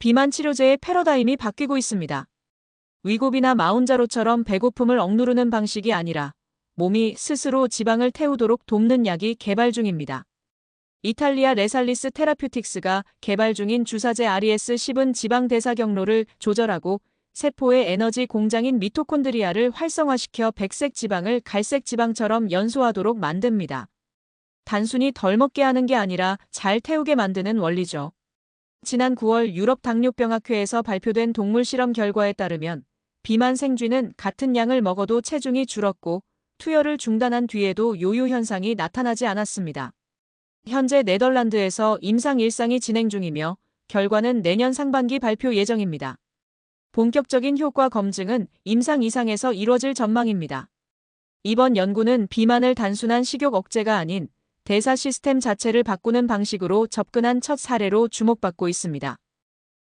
비만 치료제의 패러다임이 바뀌고 있습니다. 위고비나 마운자로처럼 배고픔을 억누르는 방식이 아니라 몸이 스스로 지방을 태우도록 돕는 약이 개발 중입니다. 이탈리아 레살리스 테라퓨틱스가 개발 중인 주사제 RES10은 지방 대사 경로를 조절하고 세포의 에너지 공장인 미토콘드리아를 활성화시켜 백색 지방을 갈색 지방처럼 연소하도록 만듭니다. 단순히 덜 먹게 하는 게 아니라 잘 태우게 만드는 원리죠. 지난 9월 유럽 당뇨병학회에서 발표된 동물 실험 결과에 따르면 비만 생쥐는 같은 양을 먹어도 체중이 줄었고 투여를 중단한 뒤에도 요요 현상이 나타나지 않았습니다. 현재 네덜란드에서 임상 1상이 진행 중이며 결과는 내년 상반기 발표 예정입니다. 본격적인 효과 검증은 임상 2상에서 이뤄질 전망입니다. 이번 연구는 비만을 단순한 식욕 억제가 아닌 대사 시스템 자체를 바꾸는 방식으로 접근한 첫 사례로 주목받고 있습니다.